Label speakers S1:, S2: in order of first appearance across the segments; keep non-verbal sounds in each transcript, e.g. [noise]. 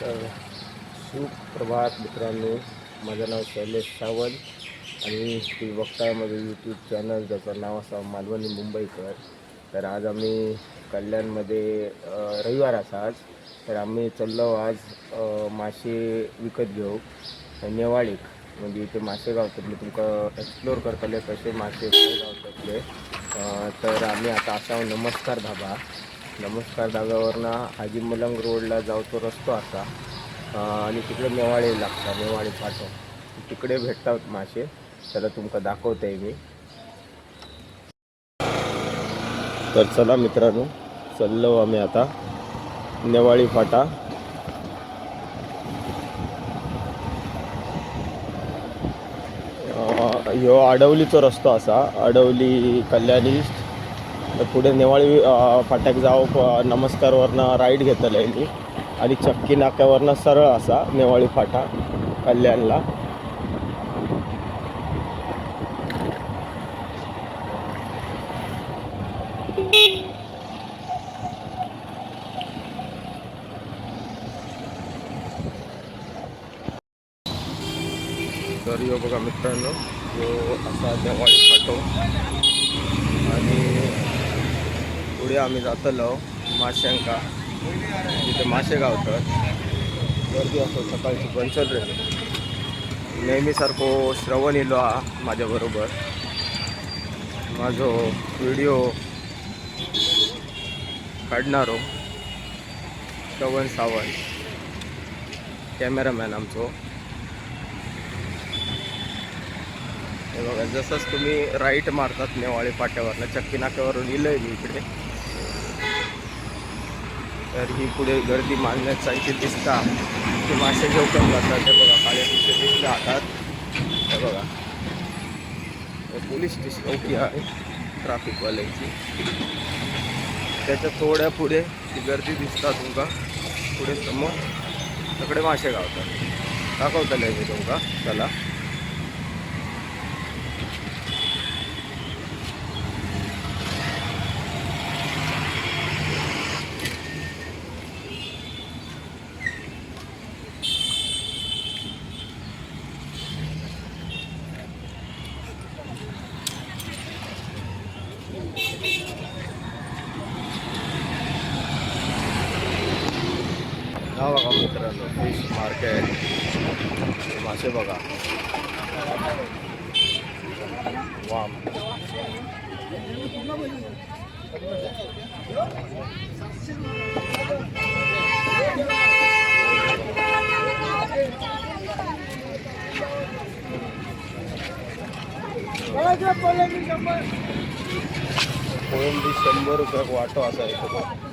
S1: तर सुप्रभात मित्रांनो माझं नाव शैलेश सावंत आणि ती बघताय माझं यूट्यूब चॅनल ज्याचं नाव असा मालवणी मुंबईकर. तर आज आम्ही कल्याणमध्ये रविवार असा आज. तर आम्ही चाललो आज मासे विकत घेऊ. नेवाळीक म्हणजे इथे मासे गावतले तुमका एक्सप्लोर करतले कसे मासे गावतले गावतातले तर आम्ही आता असा नमस्कार धाबा. नमस्कार धाब्यावरनं हाजी मलंग रोडला जाऊतो रस्तो असा आणि तिकडे नेवाळे लागता नेवाळे फाटो तिकडे भेटतात मासे त्याला तुमका दाखवते मी. तर चला मित्रांनो चाललो आम्ही आता. नेवाळी फाटा. ह्यो आडवलीचो रस्तो असा. आडवली कल्याणी पुढे नेवाळी फाट्याक जावप अ, नमस्कारवरनं राईट घेतले मी आणि चक्की नाक्यावरनं सरळ असा नेवाळी फाटा कल्याणला तर यो बघा मित्रांनो यो असा नेवाळी फाटो आणि पुढे आम्ही जातलो माश्यांका. तिथे मासे गावतात. गर्दी असतो सकाळची पंचल रे. नेहमीसारखो श्रवण इलो हा माझ्याबरोबर माझो व्हिडिओ काढणारो श्रवण सावंत कॅमेरामॅन आमचो. हे बघा जसंच तुम्ही राईट मारतात नेवाळी पाट्यावरनं चक्की नाक्यावरून इलंय मी इकडे. तर ही पुढे गर्दी मानण्याची दिसता. ते मासे घेऊन जातात. ते बघा काळ्या पिशे दिसले हातात. हे बघा. पोलीस स्टेशन चौकी आहे ट्राफिकवाल्याची. त्याच्या थोड्या पुढे ती गर्दी दिसता तुमका. पुढे समोर सगळे मासे गावतात. दाखवतले मी तुमका. चला हा बघा मित्रांनो फिश मार्केट मासे बघा वाम कोळंबी शंभर रुपयाक वाटो असा इथं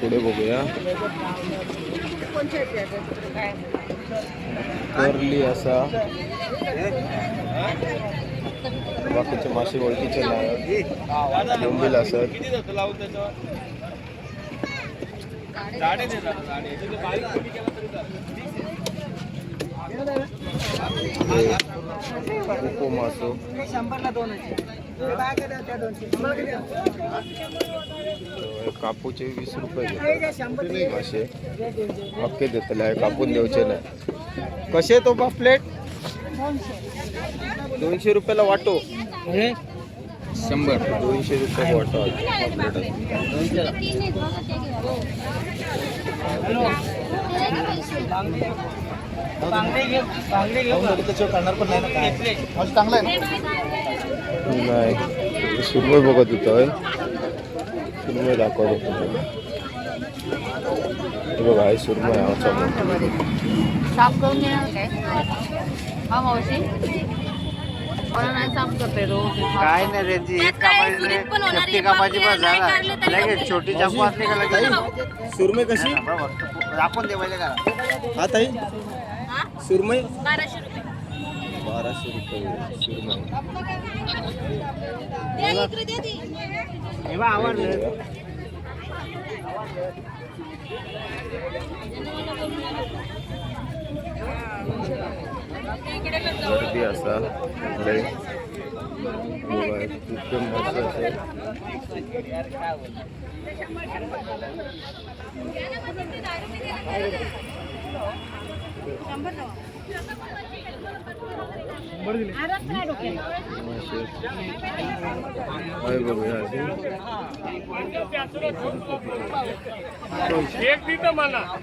S1: पुढे बघूया. करली असा. बाकीचे मासे ओळखीचे नाही बोंबील असत कोको कापूचे वीस रुपये. मासे अख्खे देतले आहे कापून देऊचे नाही. कसे तो बा प्लेट दोनशे रुपयाला वाटो. शंभर. दोनशे रुपये वाटो नाही सुरमय बघत होतोय सुरमय दाखवत होतो बघा आहे सुरमय आमचा
S2: साफ करून देणार काय? हा मावशी? नाही साफ करते रोज
S3: काय नाही त्यांची एक कापायची शेपटी कापायची बस झाला. लगेच छोटी चाकू असली का लगेच?
S1: सुरमई कशी?
S3: दाखवून दे पहिले करा
S1: हा ताई. सुरमई?
S2: बाराशे रुपये.
S1: बाराशे रुपये सुरमई.
S3: हे बा आवडलं
S1: गर्दी असा लय बघा, इतकं मस्त असेल मासे काय बघूया अजून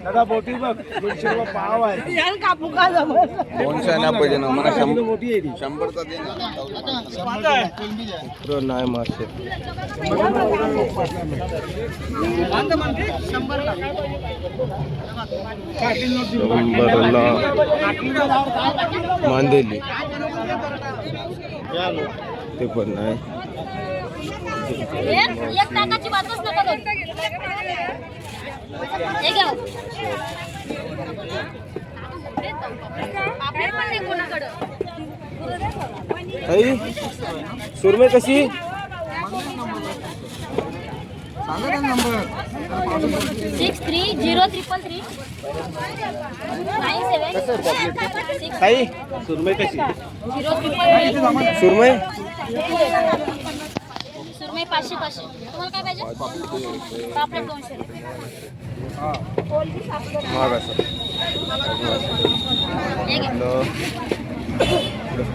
S4: दादा बोटी बघ दोनशे रुपये पाव आहे
S5: दोनशे नाही पाहिजे ना मला शंभर
S4: मोठी आहे ती
S5: शंभरचा दे ना
S1: नाही मासे शंभरला. मांदेली. ते पण नाही.
S6: एक एक टाकाची बाजूच नका करू हे घ्या पापलेट पण नाही कोणाकडं
S1: ताई सुरमे कशी
S6: six three zero triple three. Nine seven. Six
S1: सुरमे कशी?
S6: Zero triple three.
S1: सुरमई?
S6: सुरमई पाचशे पाचशे. तुम्हाला काय पाहिजे? पापलेट दोनशे रुपये.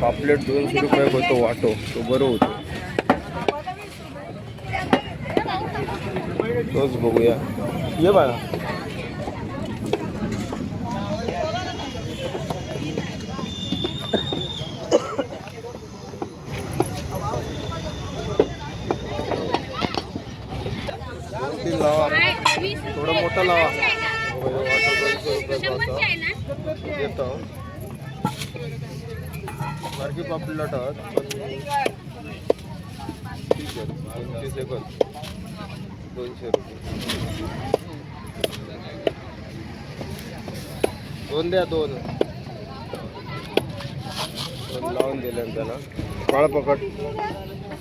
S1: पापलेट दोनशे रुपये होतो वाटो. तो बरं होतो. तोच बघूया. ये बाळा. तीन लावा थोडं मोठं लावा. येतो बारकी पापलेट पण ठीक आहे. दोनशे रुपये. दोन द्या दोन. लावून दिले त्याला. काळ पकड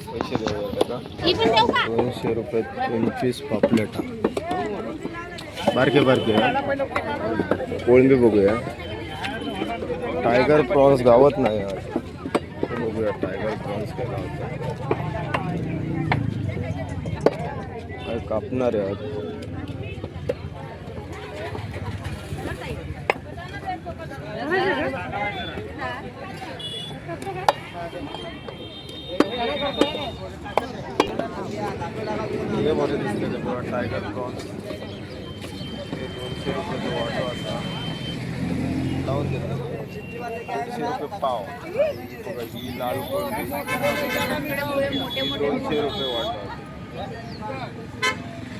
S1: पैसे त्याला
S6: देऊ का?
S1: दोनशे रुपये पंचवीस पापलेट. बारके बारके. कोळंबी बघूया. टायगर प्रॉन्स गावत नाही बघूया टायगर प्रॉन्स काय गावत काय कापणार आहे टायगर प्रॉन्स हे दोनशे रुपये असा. लावून देतात रुपये पाव. ही लाल कोळंबी दोनशे रुपये वाटत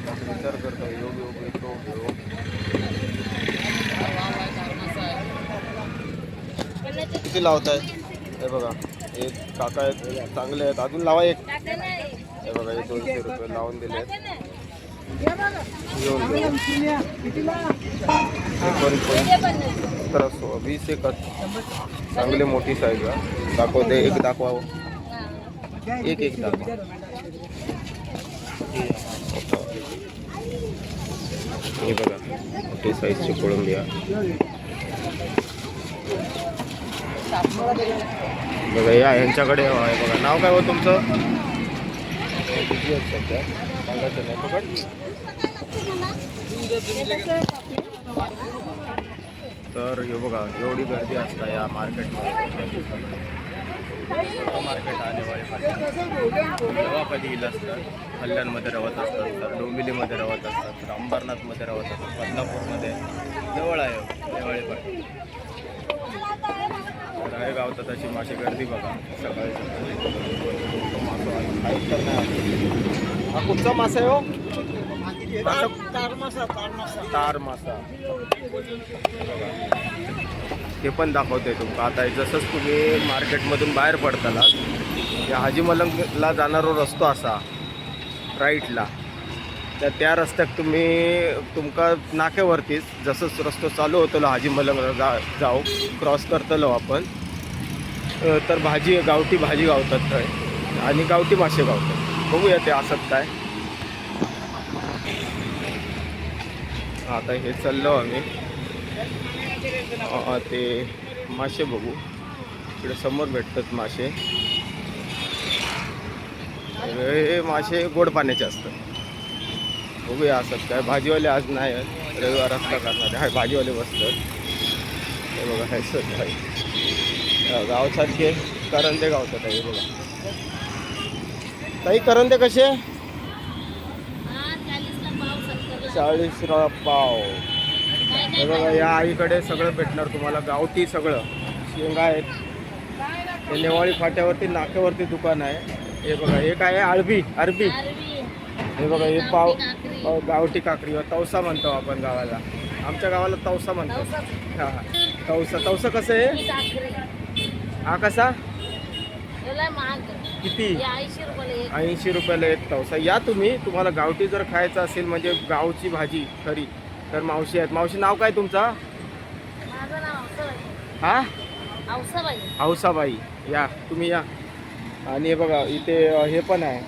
S1: विचार करता योग योग येतो योग किती लावताय? हे बघा हे काका आहेत चांगले आहेत. अजून लावा एक. हे बघा हे दोनशे रुपये लावून दिले आहेत वीस एक चांगली मोठी साईज दाखवते एक दाखवा एक एक दाखवा. हे बघा मोठी साईजची पळून द्या बघा या यांच्याकडे आहे बघा नाव काय हो तुमचं? तर हे बघा एवढी गर्दी असता या मार्केटमध्ये मार्केट आलेवाडी जेव्हा कधी येईल असतात कल्याणमध्ये रवत असतात तर डोंबिवलीमध्ये रवत असतात तर अंबरनाथमध्ये रवत असतात बदलापूरमध्ये जवळ आहे देवाळे तर आहे गावतात अशी माशी गर्दी बघा सकाळी सकाळी मासा आहे. तर. हा कुठचा मासा आहे हो मासा तार मासा बघा. ते पण दाखवते तुमका आता हे जसंच तुम्ही मार्केटमधून बाहेर पडताला या हाजी मलंगला जाणारा रस्तो असा राईटला. तर त्या रस्त्यात तुम्ही तुमका नाक्यावरतीच जसंच रस्तो चालू होतो हाजी मलंगला जा जाऊ क्रॉस करतलो आपण तर भाजी गावठी भाजी गावतात थंय आणि गावठी मासे गावतात. बघूया ते असत काय. आता हे चाललो आम्ही. ते मासे बघू. इकडे समोर भेटतात मासे. हे मासे गोड पाण्याचे असतात. बघूया असतात काय. भाजीवाले आज नाही आहेत. रविवार असता करणार हाय भाजीवाले बसतात. हे बघा हे सर हाय गावसारखे करंदे गावतात आहे हे बघा. ताई करंदे कसे
S6: हा, चाळीसला पाव, सत्तरला.
S1: चाळीस रा पाव. हे बघा या आईकडे सगळं भेटणार तुम्हाला. गावठी सगळं. शेंगा आहेत. हे नेवाळी फाट्यावरती नाक्यावरती दुकान आहे. हे बघा हे काय आहे अरबी अरबी हे बघा हे पाव गावठी काकडी तवसा म्हणतो आपण गावाला. आमच्या गावाला तवसा म्हणतो हा तवसा. तवसा कसं आहे?
S6: ही
S1: कसा. किती?
S6: ऐंशी रुपयाला एक.
S1: ऐंशी रुपयाला एक तवसा. या तुम्ही तुम्हाला गावठी जर खायचं असेल म्हणजे गावची भाजी खरी तर मावशी आहेत. मावशी नाव काय तुमचा. हा. हौसाबाई या तुम्ही या. आणि हे बघा इथे हे पण आहे.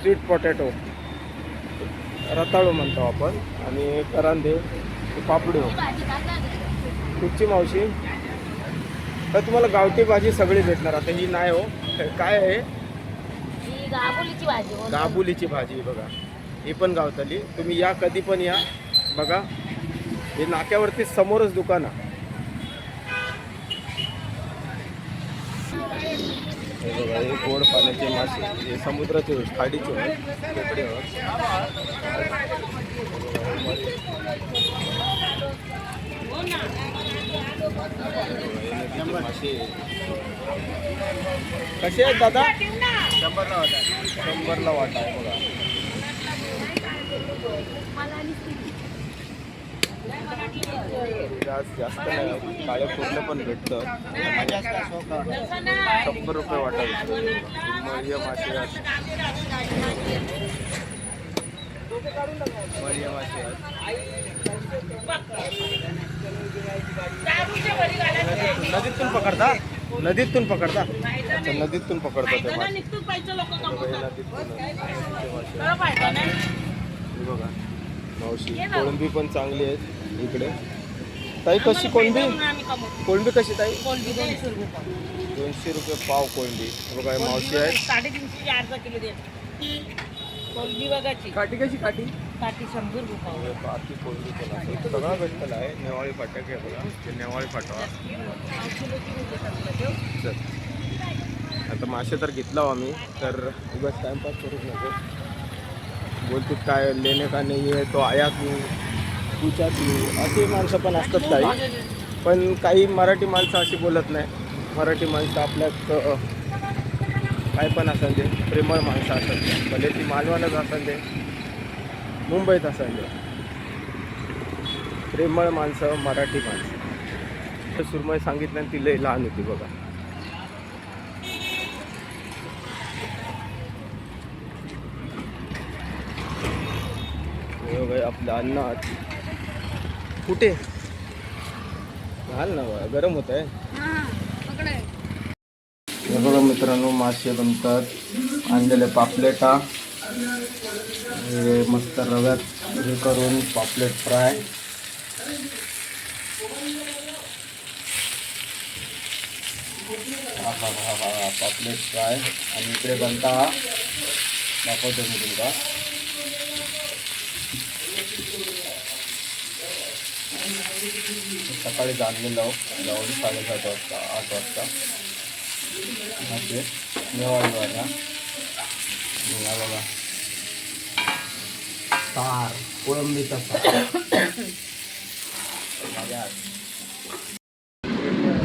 S1: Sweet potato. रताळू म्हणतो आपण. आणि करांदे पापडू. कुठची मावशी? तर तुम्हाला गावठी भाजी सगळी भेटणार. आता ही नाही हो. काय आहे?
S6: ही गाबुलीची भाजी बोलतात.
S1: गाबुलीची भाजी बघा. ही पण गावताली. तुम्ही या कधी पण या. बघा. हे नाक्यावरती समोरच दुकान आहे. हे बघा हे गोड पाण्याचे मासे हे समुद्राचे खाडीचे होत, खेकडे होत. हे नदीचे मासे कसे आहेत दादा? शंभरला वाटा शंभरला वाटा आहे बघा. जास्त जास्त नाही काळे पूर्ण पण भेटतं. शंभर रुपये वाटा भेटतो. मासे. मर्य मासे. नदीतून पकडता? नदीतून पकडता? अच्छा नदीतून पकडता ते मासे बघा, हे नदीतून ते मासे. हे बघा मावशी कोळंबी पण चांगली आहेत इकडे. ताई कशी कोळंबी? कोळंबी कशी ताई? दोनशे रुपये पाव. कोळंबी. हे बघा हे मावशी आहेत.
S7: साडेतीनशे अर्धा किलो दे कोलबी बघायची.
S1: काठी कशी काठी?
S7: पाटी शंभर रुपये
S1: पाटी सगळं भेटलेलं आहे. नेवाळी फाटक आहे बघा. ते नेवाळी फाटा चल आता मासे तर घेतला हो आम्ही तर उगाच टाइमपास करूच नको. बोलतो काय लेणे का नाही आहे तो आयात नाही तुझ्यात नाही. अशी माणसं पण असतात काही. पण काही मराठी माणसं अशी बोलत नाही. मराठी माणसं आपल्यात काय पण असं ते प्रेमळ माणसं असतात. भले ती मालवणच असं ते मुंबईत असायचं. प्रेमळ माणसं मराठी माणसं. सुरमय सुरमई सांगितलं ती लय लहान होती बघा. आपलं अन्न कुठे? घाल ना गरम होत आहे बघा मित्रांनो मासे बनतात. आणलेले पापलेटा हे मस्त रव्यात हे करून पापलेट फ्राय. हा हा हा हा हा पापलेट फ्राय. आणि इकडे बनता हा. दाखवतो मी तुमका. सकाळी जाणलेलो जाऊन साडेसात वाजता आठ वाजता. मासे नेवाळी बघा. तार कोळंबीचा तार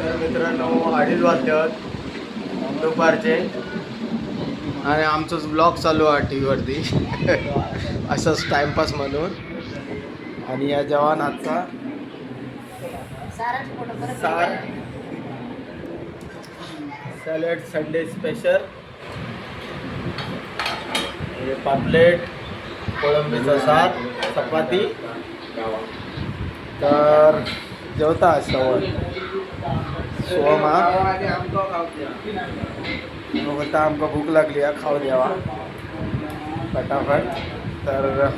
S1: तर मित्रांनो अडीच वाजल्यात दुपारचे. आणि आमचंच ब्लॉग चालू आहे टी व्हीवरती [laughs] असंच टाइमपास म्हणून. आणि या
S6: फोटो परत
S1: सार. सॅलड संडे स्पेशल हे पापलेट. कोळंबीचा सार चपाती. तर जेवता सवड सोमा. मग आता आमका भूक लागली आहे खाऊ द्यावा फटाफट तर